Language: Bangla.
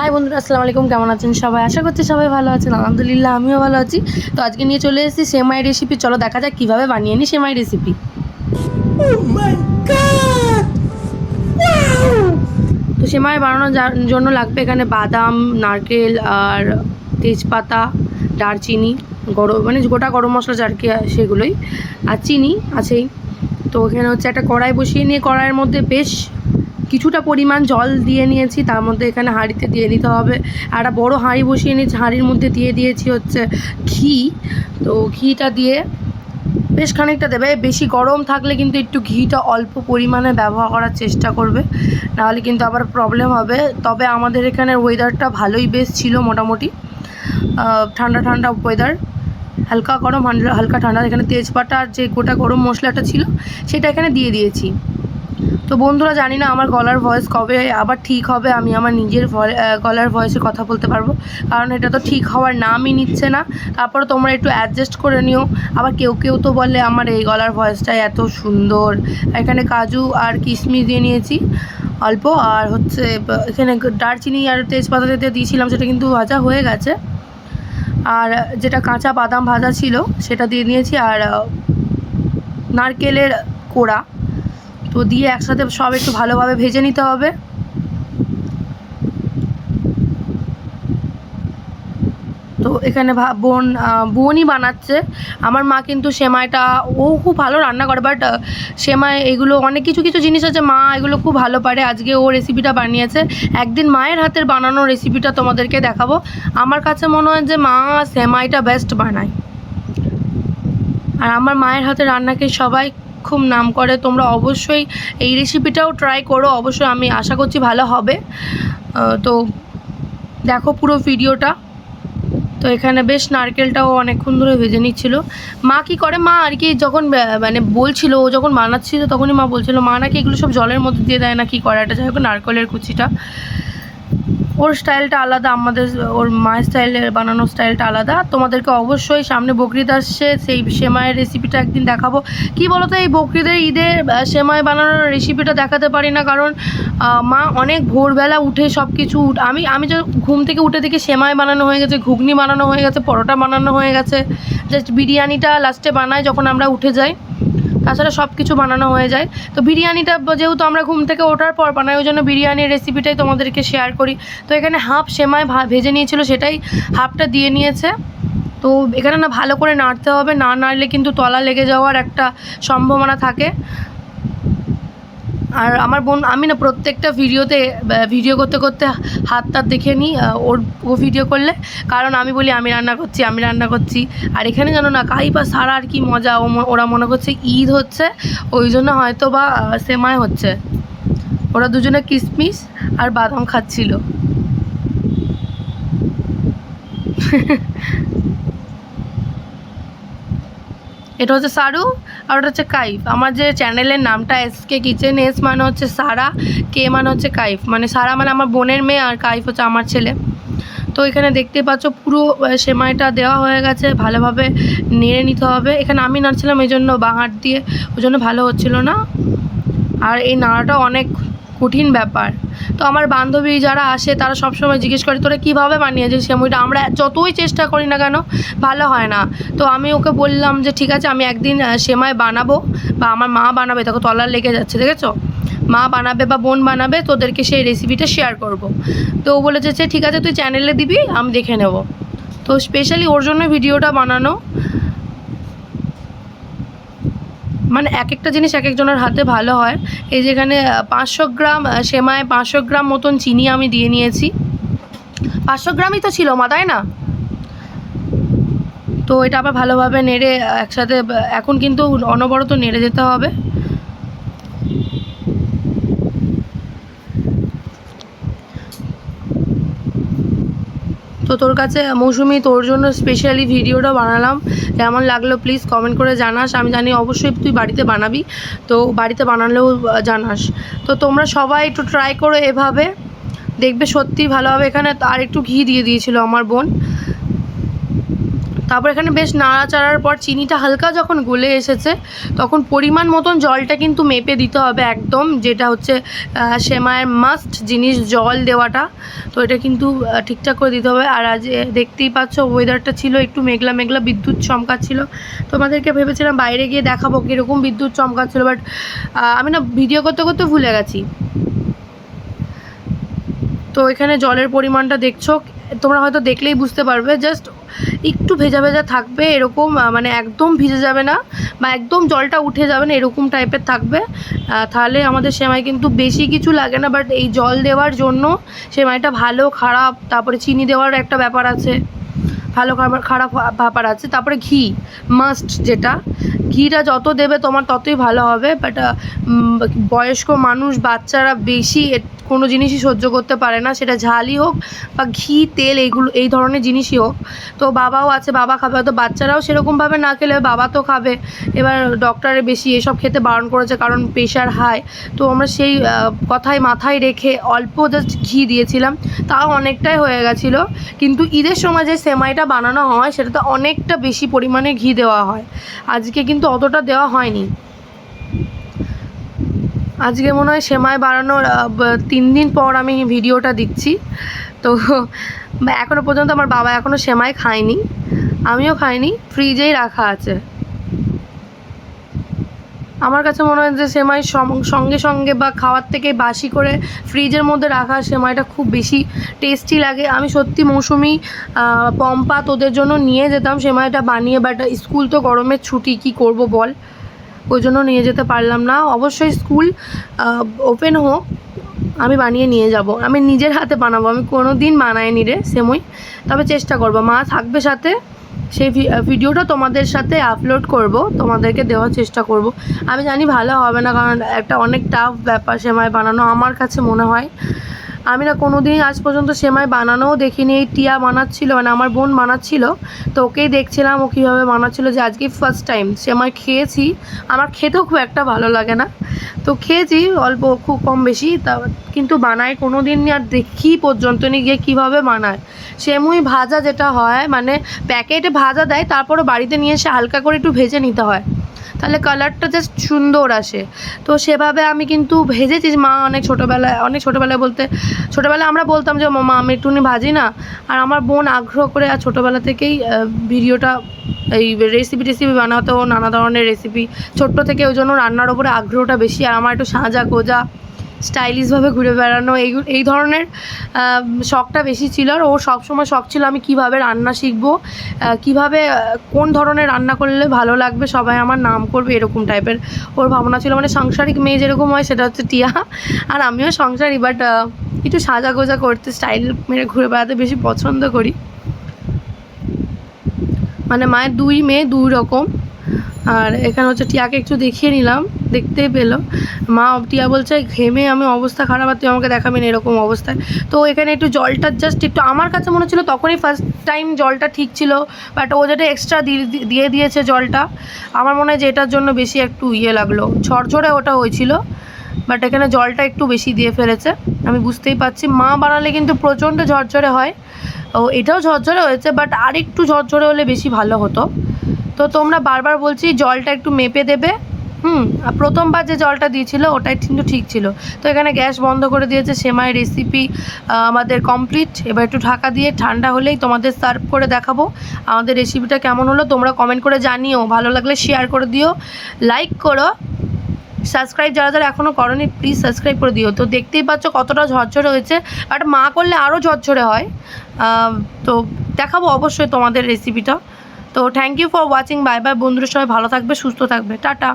হাই বন্ধুরা আসসালামু আলাইকুম। কেমন আছেন সবাই? আশা করছি সবাই ভালো আছেন। আলহামদুলিল্লাহ আমিও ভালো আছি। তো আজকে নিয়ে চলে এসেছি সেমাই রেসিপি চলো দেখা যাক কীভাবে বানিয়ে নিই সেমাই রেসিপি তো সেমাই বানানোর জন্য লাগবে এখানে বাদাম নারকেল আর তেজপাতা দারচিনি গরম মানে গোটা গরম মশলা যার কি সেগুলোই। আর চিনি আছেই। তো এখানে হচ্ছে একটা কড়াই বসিয়ে নিয়ে কড়াইয়ের মধ্যে বেশ কিছুটা পরিমাণ জল দিয়ে নিয়েছি, তার মধ্যে এখানে হাঁড়িতে দিয়ে দিতে হবে। একটা বড়ো হাঁড়ি বসিয়ে নিয়েছি, হাঁড়ির মধ্যে দিয়ে দিয়েছি হচ্ছে ঘি। তো ঘিটা দিয়ে বেশ খানিকটা দেবে। বেশি গরম থাকলে কিন্তু একটু ঘিটা অল্প পরিমাণে ব্যবহার করার চেষ্টা করবে, নাহলে কিন্তু আবার প্রবলেম হবে। তবে আমাদের এখানের ওয়েদারটা ভালোই বেশ ছিল মোটামুটি। ঠান্ডা ঠান্ডা ওয়েদার হালকা গরম হালকা ঠান্ডা। এখানে তেজপাতা আর যে গোটা গরম মশলাটা ছিল, সেটা এখানে দিয়ে দিয়েছি। তো বন্ধুরা, জানি না আমার গলার ভয়েস কবে আবার ঠিক হবে, আমি আমার নিজের গলার ভয়েসে কথা বলতে পারব। কারণ এটা তো ঠিক হওয়ার নামই নিচ্ছে না। তারপরে তোমরা একটু অ্যাডজাস্ট করে নিও। আবার কেউ কেউ তো বলে, আমার এই গলার ভয়েসটা এত সুন্দর। এখানে কাজু আর কিশমিশ দিয়ে নিয়েছি, অল্প। আর হচ্ছে, এখানে দারচিনি আর তেজপাতা যেটা দিয়েছিলাম, সেটা কিন্তু ভাজা হয়ে গেছে। আর যেটা কাঁচা বাদাম ভাজা ছিল, সেটা দিয়ে নিয়েছি। আর নারকেলের কোড়া। তো দিয়ে একসাথে সব একটু ভালোভাবে ভেজে নিতে হবে। তো এখানে বোন বোনই বানাচ্ছে। আমার মা কিন্তু সেমাইটা, ও খুব ভালো রান্না করে বাট সেমাই এগুলো অনেক কিছু কিছু জিনিস আছে, মা এগুলো খুব ভালো পারে। আজকে ও রেসিপিটা বানিয়েছে। একদিন মায়ের হাতের বানানো রেসিপিটা তোমাদেরকে দেখাবো। আমার কাছে মনে হয় যে মা সেমাইটা বেস্ট বানায়। আর আমার মায়ের হাতে রান্নাকে সবাই খুব নাম করে, তোমরা অবশ্যই এই রেসিপিটাও ট্রাই করো। অবশ্যই আমি আশা করছি ভালো হবে। তো দেখো পুরো ভিডিওটা তো এখানে বেশ নারকেলটাও অনেকক্ষণ ধরে ভেজে নিচ্ছিল। মা কি করে? মা আর কি যখন মানে বলছিল, ও যখন বানাচ্ছিল, তখনই মা বলছিল, মা নাকি এগুলো সব জলের মধ্যে দিয়ে দেয় না, কি করে? এটা যাই হোক, নারকেলের কুচিটা। ওর স্টাইলটা আলাদা, আমাদের ওর মায়ের স্টাইলের বানানোর স্টাইলটা আলাদা। তোমাদেরকে অবশ্যই সামনে বকরিদ আসছে, সেই সেমাইয়ের রেসিপিটা একদিন দেখাবো। কি বলতো, এই বকরিদের ঈদে সেমাই বানানোর রেসিপিটা দেখাতে পারি না, কারণ মা অনেক ভোরবেলা উঠে সব কিছু আমি আমি যে ঘুম থেকে উঠে দেখি সেমাই বানানো হয়ে গেছে, ঘুগনি বানানো হয়ে গেছে, পরোটা বানানো হয়ে গেছে। জাস্ট বিরিয়ানিটা লাস্টে বানাই যখন আমরা উঠে যাই। তাছাড়া সব কিছু বানানো হয়ে যায়। তো বিরিয়ানিটা যেহেতু আমরা ঘুম থেকে ওঠার পর বানাই, ওই জন্য বিরিয়ানির রেসিপিটাই তোমাদেরকে শেয়ার করি। তো এখানে হাফ সেমাই ভেজে নিয়েছিল, সেটাই হাফটা দিয়ে নিয়েছে। তো এখানে না ভালো করে নাড়তে হবে, না নাড়লে কিন্তু তলা লেগে যাওয়ার একটা সম্ভাবনা থাকে। আর আমার বোন, আমি না প্রত্যেকটা ভিডিওতে ভিডিও করতে করতে হাত টাত দেখে নিই ওর, ও ভিডিও করলে। কারণ আমি বলি, আমি রান্না করছি, আমি রান্না করছি। আর এখানে জানো না কাই বা সারা আর কি মজা ওরা মনে করছে ঈদ হচ্ছে, ওই জন্য হয়তো বা সেমাই হচ্ছে। ওরা দুজনে কিশমিশ আর বাদাম খাচ্ছিল। এটা হচ্ছে সারু আর ওটা হচ্ছে কাইফ। আমার যে চ্যানেলের নামটা এস কে কিচেন, এস মানে হচ্ছে সারা, কে মানে হচ্ছে কাইফ। মানে সারা মানে আমার বোনের মেয়ে আর কাইফ হচ্ছে আমার ছেলে। তো এখানে দেখতে পাচ্ছ পুরো সেমাইটা দেওয়া হয়ে গেছে, ভালোভাবে নেড়ে নিতে হবে। এখানে আমি নাড়ছিলাম, এই জন্য বাঁ হাত দিয়ে, ওই জন্য ভালো হচ্ছিল না। আর এই নাড়াটা অনেক কঠিন ব্যাপার। তো আমার বান্ধবী যারা আসে, তারা সবসময় জিজ্ঞেস করে, তোরা কীভাবে বানিয়েছিস সেমুইটা আমরা যতই চেষ্টা করি না কেন, ভালো হয় না। তো আমি ওকে বললাম যে, ঠিক আছে, আমি একদিন সেমায় বানাবো বা আমার মা বানাবে। তখন তলার লেগে যাচ্ছে, দেখেছ? মা বানাবে বা বোন বানাবে, তোদেরকে সেই রেসিপিটা শেয়ার করব। তো ও বলেছে ঠিক আছে, তুই চ্যানেলে দিবি, আমি দেখে নেব। তো স্পেশালি ওর জন্য ভিডিওটা বানানো। মানে এক একটা জিনিস এক একজনের হাতে ভালো হয়। এই যেখানে পাঁচশো গ্রাম সেমায় পাঁচশো গ্রাম মতন চিনি আমি দিয়ে নিয়েছি। পাঁচশো গ্রামই তো ছিল মা, তাই না? তো এটা আবার ভালোভাবে নেড়ে একসাথে এখন কিন্তু অনবরত নেড়ে যেতে হবে। তো তোর কাছে মৌসুমি, তোর জন্য স্পেশালি ভিডিওটা বানালাম। কেমন লাগল প্লিজ কমেন্ট করে জানাস। আমি জানি অবশ্যই তুই বাড়িতে বানাবি। তো বাড়িতে বানালেও জানাস। তো তোমরা সবাই একটু ট্রাই করো এভাবে। দেখবে সত্যি ভালো হবে। এখানে আর একটু ঘি দিয়ে দিয়েছিল আমার বোন। তারপর এখানে বেশ নাড়াচাড়ার পর চিনিটা হালকা যখন গলে এসেছে, তখন পরিমাণ মতন জলটা কিন্তু মেপে দিতে হবে একদম, যেটা হচ্ছে সেমায়ের মাস্ট জিনিস, জল দেওয়াটা। তো এটা কিন্তু ঠিকঠাক করে দিতে হবে। আর আজ দেখতেই পাচ্ছ ওয়েদারটা ছিল একটু মেঘলা মেঘলা, বিদ্যুৎ চমকাচ্ছিল তোমাদেরকে ভেবেছিলাম বাইরে গিয়ে দেখাবো কীরকম বিদ্যুৎ চমকাচ্ছিল বাট আমি না ভিডিও করতে করতে ভুলে গেছি। তো এখানে জলের পরিমাণটা দেখছ, তোমরা হয়তো দেখলেই বুঝতে পারবে জাস্ট একটু ভেজা ভেজা থাকবে, এরকম মানে একদম ভিজে যাবে না বা একদম জলটা উঠে যাবে না, এরকম টাইপের থাকবে। তাহলে আমাদের সেমাই কিন্তু বেশি কিছু লাগে না বাট এই জল দেওয়ার জন্য সেমাইটা ভালো, খারাপ, তারপরে চিনি দেওয়ার একটা ব্যাপার আছে। ভালো খাবার, খারাপ ব্যাপার আছে। তারপরে ঘি মাস্ট যেটা। ঘিটা যত দেবে তোমার ততই ভালো হবে বাট বয়স্ক মানুষ, বাচ্চারা বেশি কোনো জিনিসই সহ্য করতে পারে না, সেটা ঝালই হোক বা ঘি, তেল, এইগুলো, এই ধরনের জিনিসই হোক। তো বাবাও আছে, বাবা খাবে, হয়তো বাচ্চারাও সেরকমভাবে না খেলে বাবা তো খাবে। এবার ডক্টরে বেশি এসব খেতে বারণ করেছে কারণ প্রেশার হাই তো আমরা সেই কথাই মাথায় রেখে অল্প জাস্ট ঘি দিয়েছিলাম, তাও অনেকটাই হয়ে গেছিল। কিন্তু ঈদের সময় যে সেমাইটা বানানো হয়, সেটাতে অনেকটা বেশি পরিমাণে ঘি দেওয়া হয়। আজকে কিন্তু অতটা দেওয়া হয়নি। আজকে মনে হয় সেমাই বানানোর তিন দিন পর আমি ভিডিওটা দিচ্ছি। তো এখনও পর্যন্ত আমার বাবা এখনও সেমাই খায়নি। আমিও খাইনি, ফ্রিজেই রাখা আছে। আমার কাছে মনে হয় যে সেমাই সম- সঙ্গে সঙ্গে বা খাওয়ার থেকে বাসি করে ফ্রিজের মধ্যে রাখা সেমাইটা খুব বেশি টেস্টি লাগে। আমি সত্যি মৌসুমি পম্পা তোদের জন্য নিয়ে যেতাম সেমাইটা বানিয়ে বাট স্কুল তো গরমের ছুটি, কি করব বল? ওই জন্য নিয়ে যেতে পারলাম না। অবশ্যই স্কুল ওপেন হোক, আমি বানিয়ে নিয়ে যাব। আমি নিজের হাতে বানাবো, আমি কোনো দিন বানাইনি রে সেমই। তবে চেষ্টা করব। মা থাকবে সাথে, সেই ভিডিওটা তোমাদের সাথে আপলোড করব, তোমাদেরকে দেওয়ার চেষ্টা করব। আমি জানি ভালো হবে না, কারণ একটা অনেক টাফ ব্যাপার সেমাই বানানো আমার কাছে মনে হয়। আমি না কোনো দিন আজ পর্যন্ত সেমাই বানানোও দেখিনি, এই টিয়া বানাচ্ছিল মানে আমার বোন বানাচ্ছিল, তো ওকেই দেখছিলাম ও কীভাবে বানাচ্ছিল যে আজকে ফার্স্ট টাইম সেমাই খেয়েছি, আমার খেতেও খুব একটা ভালো লাগে না, তো খেয়েছি, অল্প খুব কম বেশি, তা কিন্তু বানায় কোনো দিন আর দেখি পর্যন্ত নিয়ে গিয়ে কীভাবে বানায়, সেমুই ভাজা যেটা হয় মানে প্যাকেটে ভাজা দেয় তারপরে বাড়িতে নিয়ে এসে হালকা করে একটু ভেজে নিতে হয় তাহলে কালারটা জাস্ট সুন্দর আসে। তো সেভাবে আমি কিন্তু ভেজেছি মা অনেক ছোটোবেলায় অনেক ছোটোবেলায় বলতে, ছোটোবেলায় আমরা বলতাম যে, মা, আমি একটুনি ভাজি না। আর আমার বোন আগ্রহ করে আর ছোটোবেলা থেকেই ভিডিওটা, এই রেসিপি টেসিপি বানাতো, নানা ধরনের রেসিপি ছোট্ট থেকে ওই জন্য রান্নার ওপরে আগ্রহটা বেশি, আর আমার একটু সাজা গোজা স্টাইলিশভাবে ঘুরে বেড়ানো, এই এই ধরনের শখটা বেশি ছিল আর ওর সবসময় শখ ছিল আমি কীভাবে রান্না শিখব কীভাবে কোন ধরনের রান্না করলে ভালো লাগবে, সবাই আমার নাম করবে, এরকম টাইপের ওর ভাবনা ছিল। মানে সাংসারিক মেয়ে যেরকম হয় সেটা হচ্ছে টিয়া। আর আমিও সংসারী বাট একটু সাজা গোজা করতে, স্টাইল মেরে ঘুরে বেড়াতে বেশি পছন্দ করি। মানে মায়ের দুই মেয়ে, দুই রকম। আর এখানে হচ্ছে টিয়াকে একটু দেখিয়ে নিলাম। দেখতেই পেল। মা টিয়া বলছে, ঘেমে আমি অবস্থা খারাপ আর তুই আমাকে দেখাবেন এরকম অবস্থায়। তো এখানে একটু জলটা জাস্ট একটু, আমার কাছে মনে হচ্ছিল তখনই ফার্স্ট টাইম জলটা ঠিক ছিল বাট ও যেটা এক্সট্রা দিয়ে দিয়েছে জলটা, আমার মনে হয় যে এটার জন্য বেশি একটু ইয়ে লাগল। ঝরঝরে ওটা হয়েছিল বাট এখানে জলটা একটু বেশি দিয়ে ফেলেছে, আমি বুঝতেই পারছি। মা বানালে কিন্তু প্রচণ্ড ঝরঝরে হয়, ও এটাও ঝরঝরে হয়েছে বাট আর একটু ঝরঝরে হলে বেশি ভালো হতো। তো তোমরা বারবার বলছি, জলটা একটু মেপে দেবে হুম, আর প্রথমবার যে জলটা দিয়েছিল, ওটাই কিন্তু ঠিক ছিল। তো এখানে গ্যাস বন্ধ করে দিয়েছে, সেমাই রেসিপি আমাদের কমপ্লিট এবার একটু ঢাকা দিয়ে ঠান্ডা হলেই তোমাদের সার্ভ করে দেখাবো। আমাদের রেসিপিটা কেমন হলো, তোমরা কমেন্ট করে জানিও। ভালো লাগলে শেয়ার করে দিও। লাইক করো। সাবস্ক্রাইব যারা যারা এখনও করনি প্লিজ সাবস্ক্রাইব করে দিও। তো দেখতেই পাচ্ছ কতটা ঝরঝরে হয়েছে। বাট মা করলে আরও ঝরঝরে হয়। তো দেখাবো অবশ্যই তোমাদের রেসিপিটা তো thank you for watching bye bye বন্ধুরা, সবাই ভালো থাকবে, সুস্থ থাকবে। টাটা।